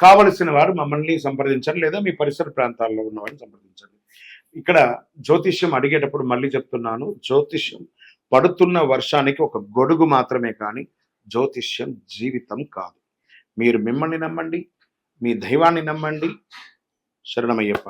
కావలసిన వారు మమ్మల్ని సంప్రదించండి లేదా మీ పరిసర ప్రాంతాల్లో ఉన్న వారిని సంప్రదించండి ఇక్కడ జ్యోతిష్యం అడిగేటప్పుడు మళ్ళీ చెప్తున్నాను జ్యోతిష్యం పడుతున్న వర్షానికి ఒక గొడుగు మాత్రమే కానీ జ్యోతిష్యం జీవితం కాదు. మీరు మిమ్మల్ని నమ్మండి మీ దైవాన్ని నమ్మండి. శరణమయ్యప్ప.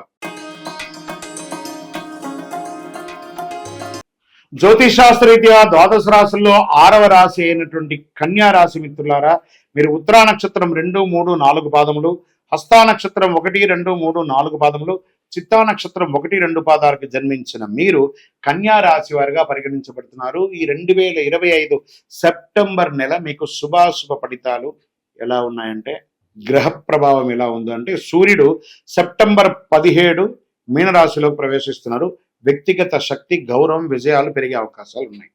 జ్యోతిషాస్త్రరీత్యా ద్వాదశ రాశుల్లో ఆరవ రాశి అయినటువంటి కన్యా రాశి మిత్రులారా మీరు ఉత్తరా నక్షత్రం రెండు మూడు నాలుగు పాదములు హస్తా నక్షత్రం ఒకటి రెండు మూడు నాలుగు పాదములు చిత్తా నక్షత్రం ఒకటి రెండు పాదాలకు జన్మించిన మీరు కన్యా రాశి వారిగా పరిగణించబడుతున్నారు. ఈ రెండు వేల ఇరవై ఐదు సెప్టెంబర్ నెల మీకు శుభాశుభ ఫలితాలు ఎలా ఉన్నాయంటే గ్రహ ప్రభావం ఎలా ఉందో అంటే సూర్యుడు సెప్టెంబర్ పదిహేడు మీనరాశిలోకి ప్రవేశిస్తున్నారు. వ్యక్తిగత శక్తి గౌరవం విజయాలు పెరిగే అవకాశాలు ఉన్నాయి.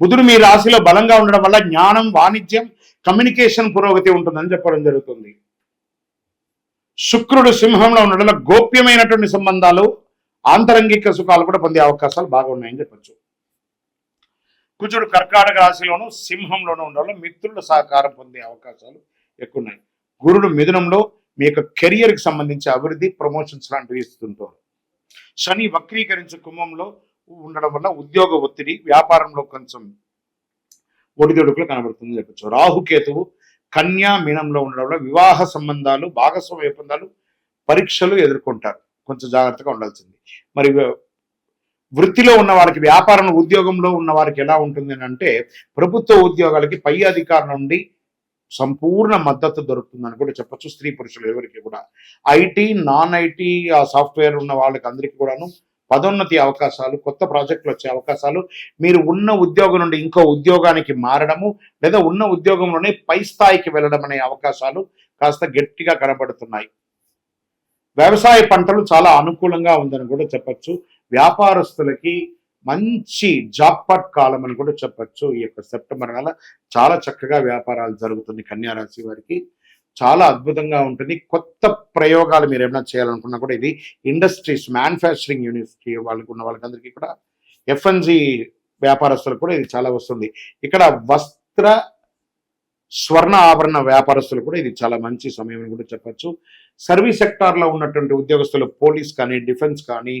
బుధుడు మీ రాశిలో బలంగా ఉండడం వల్ల జ్ఞానం వాణిజ్యం కమ్యూనికేషన్ పురోగతి ఉంటుందని చెప్పడం జరుగుతుంది. శుక్రుడు సింహంలో ఉండడం వల్ల గోప్యమైనటువంటి సంబంధాలు ఆంతరంగిక సుఖాలు కూడా పొందే అవకాశాలు బాగా ఉన్నాయని చెప్పచ్చు. కుజుడు కర్కాటక రాశిలోను సింహంలోనూ ఉండడం మిత్రుల సహకారం పొందే అవకాశాలు ఎక్కువ ఉన్నాయి. గురుడు మిథునంలో మీ యొక్క కెరియర్కి సంబంధించి అభివృద్ధి ప్రమోషన్స్ లాంటివి ఇస్తుంటారు. శని వక్రీకరించే కుంభంలో ఉండడం వల్ల ఉద్యోగ ఒత్తిడి వ్యాపారంలో కొంచెం ఒడిదొడుకులు కనబడుతుంది చెప్పచ్చు. రాహుకేతువు కన్యా మీనంలో ఉండడం వల్ల వివాహ సంబంధాలు భాగస్వామ్య ఒప్పందాలు పరీక్షలు ఎదుర్కొంటారు. కొంచెం జాగ్రత్తగా ఉండాల్సింది. మరి వృత్తిలో ఉన్న వారికి వ్యాపారం ఉద్యోగంలో ఉన్న వారికి ఎలా ఉంటుంది అంటే ప్రభుత్వ ఉద్యోగాలకి పై అధికారం నుండి సంపూర్ణ మద్దతు దొరుకుతుందని కూడా చెప్పొచ్చు. స్త్రీ పురుషులు ఎవరికి కూడా. ఐటీ నాన్ ఐటీ ఆ సాఫ్ట్వేర్ ఉన్న వాళ్ళకి అందరికీ కూడాను పదోన్నతి అవకాశాలు కొత్త ప్రాజెక్టులు వచ్చే అవకాశాలు. మీరు ఉన్న ఉద్యోగం నుండి ఇంకో ఉద్యోగానికి మారడము లేదా ఉన్న ఉద్యోగంలోనే పై స్థాయికి వెళ్ళడం అనే అవకాశాలు కాస్త గట్టిగా కనబడుతున్నాయి. వ్యవసాయ పంటలు చాలా అనుకూలంగా ఉందని కూడా చెప్పచ్చు. వ్యాపారస్తులకి మంచి జాక్పాట్ కాలం అని కూడా చెప్పచ్చు ఈ యొక్క సెప్టెంబర్ నెల. చాలా చక్కగా వ్యాపారాలు జరుగుతుంది కన్యారాశి వారికి. చాలా అద్భుతంగా ఉంటుంది. కొత్త ప్రయోగాలు మీరు ఏమైనా చేయాలనుకున్నా కూడా ఇది ఇండస్ట్రీస్ మ్యానుఫ్యాక్చరింగ్ యూనివర్సిటీ వాళ్ళకి ఉన్న వాళ్ళకందరికీ కూడా ఎఫ్ఎన్జి వ్యాపారస్తులకు కూడా ఇది చాలా వస్తుంది. ఇక్కడ వస్త్ర స్వర్ణ ఆభరణ వ్యాపారస్తులు కూడా ఇది చాలా మంచి సమయం అని కూడా చెప్పచ్చు. సర్వీస్ సెక్టార్లో ఉన్నటువంటి ఉద్యోగస్తులు పోలీస్ కానీ డిఫెన్స్ కానీ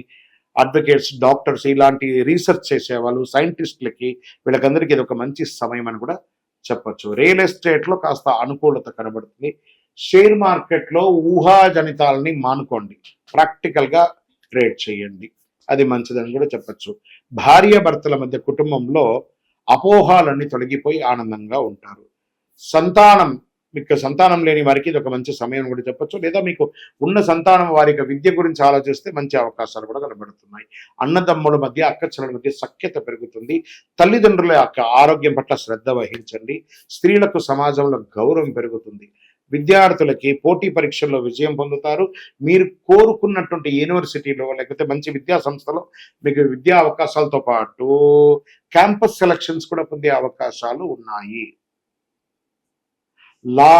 అడ్వకేట్స్ డాక్టర్స్ ఇలాంటి రీసెర్చ్ చేసేవాళ్ళు సైంటిస్టులకి వీళ్ళకందరికీ ఇది ఒక మంచి సమయం అని కూడా చెప్పచ్చు. రియల్ ఎస్టేట్లో కాస్త అనుకూలత కనబడుతుంది. షేర్ మార్కెట్లో ఊహాజనితాలని మానుకోండి. ప్రాక్టికల్గా ట్రేడ్ చేయండి. అది మంచిదని కూడా చెప్పచ్చు. భార్య భర్తల మధ్య కుటుంబంలో అపోహాలన్నీ తొలగిపోయి ఆనందంగా ఉంటారు. సంతానం మీకు సంతానం లేని వారికి ఇది ఒక మంచి సమయం కూడా చెప్పొచ్చు. లేదా మీకు ఉన్న సంతానం వారి యొక్క విద్య గురించి ఆలోచిస్తే మంచి అవకాశాలు కూడా కనబడుతున్నాయి. అన్నదమ్ముల మధ్య అక్కచెల్లెల మధ్య సఖ్యత పెరుగుతుంది. తల్లిదండ్రుల యొక్క ఆరోగ్యం పట్ల శ్రద్ధ వహించండి. స్త్రీలకు సమాజంలో గౌరవం పెరుగుతుంది. విద్యార్థులకి పోటీ పరీక్షల్లో విజయం పొందుతారు. మీరు కోరుకున్నటువంటి యూనివర్సిటీలో లేకపోతే మంచి విద్యా సంస్థలో మీకు విద్యా అవకాశాలతో పాటు క్యాంపస్ సెలక్షన్స్ కూడా పొందే అవకాశాలు ఉన్నాయి. లా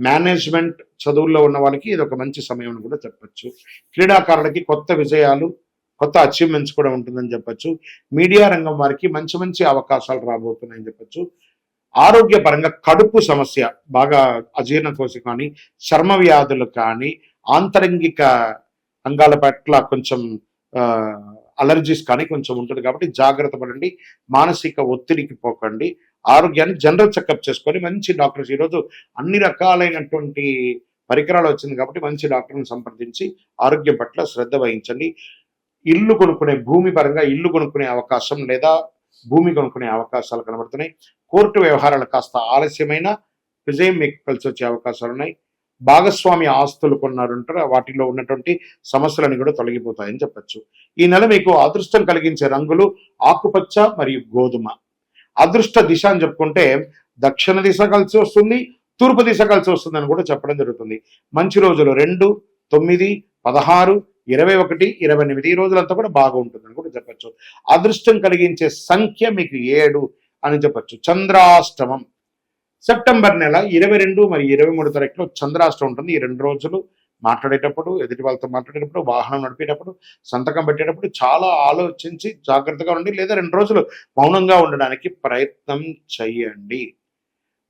మేనేజ్మెంట్ చదువుల్లో ఉన్న వాళ్ళకి ఇది ఒక మంచి సమయం అని కూడా చెప్పచ్చు. క్రీడాకారులకి కొత్త విజయాలు కొత్త అచీవ్మెంట్స్ కూడా ఉంటుందని చెప్పచ్చు. మీడియా రంగం వారికి మంచి మంచి అవకాశాలు రాబోతున్నాయని చెప్పొచ్చు. ఆరోగ్యపరంగా కడుపు సమస్య బాగా అజీర్ణకోశ కానీ చర్మ వ్యాధులు కానీ ఆంతరంగిక అంగాల పట్ల కొంచెం అలర్జీస్ కానీ కొంచెం ఉంటుంది కాబట్టి జాగ్రత్త పడండి. మానసిక ఒత్తిడికి పోకండి. ఆరోగ్యాన్ని జనరల్ చెకప్ చేసుకొని మంచి డాక్టర్స్. ఈరోజు అన్ని రకాలైనటువంటి పరికరాలు వచ్చింది కాబట్టి మంచి డాక్టర్ని సంప్రదించి ఆరోగ్యం పట్ల శ్రద్ధ వహించండి. ఇల్లు కొనుక్కునే భూమి పరంగా ఇల్లు కొనుక్కునే అవకాశం లేదా భూమి కొనుక్కునే అవకాశాలు కనబడుతున్నాయి. కోర్టు వ్యవహారాలు కాస్త ఆలస్యమైన విజయం మీకు కలిసి వచ్చే అవకాశాలు ఉన్నాయి. భాగస్వామి ఆస్తులు కొన్నారంటారు వాటిలో ఉన్నటువంటి సమస్యలను కూడా తొలగిపోతాయని చెప్పచ్చు. ఈ నెల మీకు అదృష్టం కలిగించే రంగులు ఆకుపచ్చ మరియు గోధుమ. అదృష్ట దిశ అని చెప్పుకుంటే దక్షిణ దిశ కలిసి వస్తుంది తూర్పు దిశ కలిసి వస్తుంది అని కూడా చెప్పడం జరుగుతుంది. మంచి రోజులు రెండు తొమ్మిది పదహారు ఇరవై ఒకటి ఇరవై ఎనిమిది ఈ రోజులంతా కూడా బాగుంటుందని కూడా చెప్పచ్చు. అదృష్టం కలిగించే సంఖ్య మీకు ఏడు అని చెప్పొచ్చు. చంద్రాష్టమం. సెప్టెంబర్ నెల ఇరవై రెండు మరియు ఇరవై మూడు తారీఖులో చంద్రాష్టమం ఉంటుంది. ఈ రెండు రోజులు మాట్లాడేటప్పుడు ఎదుటి వాళ్ళతో మాట్లాడేటప్పుడు వాహనం నడిపేటప్పుడు సంతకం పెట్టేటప్పుడు చాలా ఆలోచించి జాగ్రత్తగా ఉండి లేదా రెండు రోజులు మౌనంగా ఉండడానికి ప్రయత్నం చేయండి.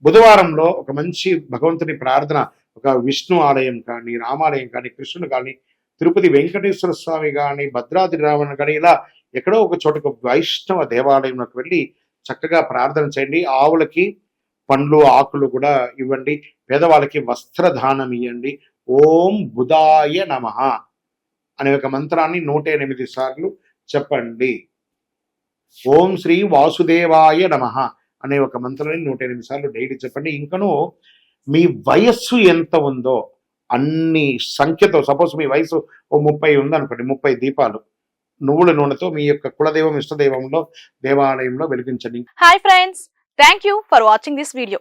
బుధవారంలో ఒక మంచి భగవంతుని ప్రార్థన ఒక విష్ణు ఆలయం కానీ రామాలయం కానీ కృష్ణుడు కానీ తిరుపతి వెంకటేశ్వర స్వామి కానీ భద్రాద్రి రావణ కానీ ఇలా ఎక్కడో ఒక చోట ఒక వైష్ణవ దేవాలయంలోకి వెళ్ళి చక్కగా ప్రార్థన చేయండి. ఆవులకి పండ్లు ఆకులు కూడా ఇవ్వండి. పేదవాళ్ళకి వస్త్రదానం ఇవ్వండి ఓం బుధాయ నమ అనే ఒక మంత్రాన్ని నూట ఎనిమిది సార్లు చెప్పండి. ఓం శ్రీ వాసుదేవాయ నమ అనే ఒక మంత్రాన్ని నూట ఎనిమిది సార్లు డైలీ చెప్పండి. ఇంకను మీ వయస్సు ఎంత ఉందో అన్ని సంఖ్యతో సపోజ్ మీ వయసు ఓ ముప్పై ఉందనుకోండి ముప్పై దీపాలు నువ్వుల నూనెతో మీ యొక్క కులదైవం ఇష్టదైవంలో దేవాలయంలో వెలిగించండి. Hi friends thank you for watching this video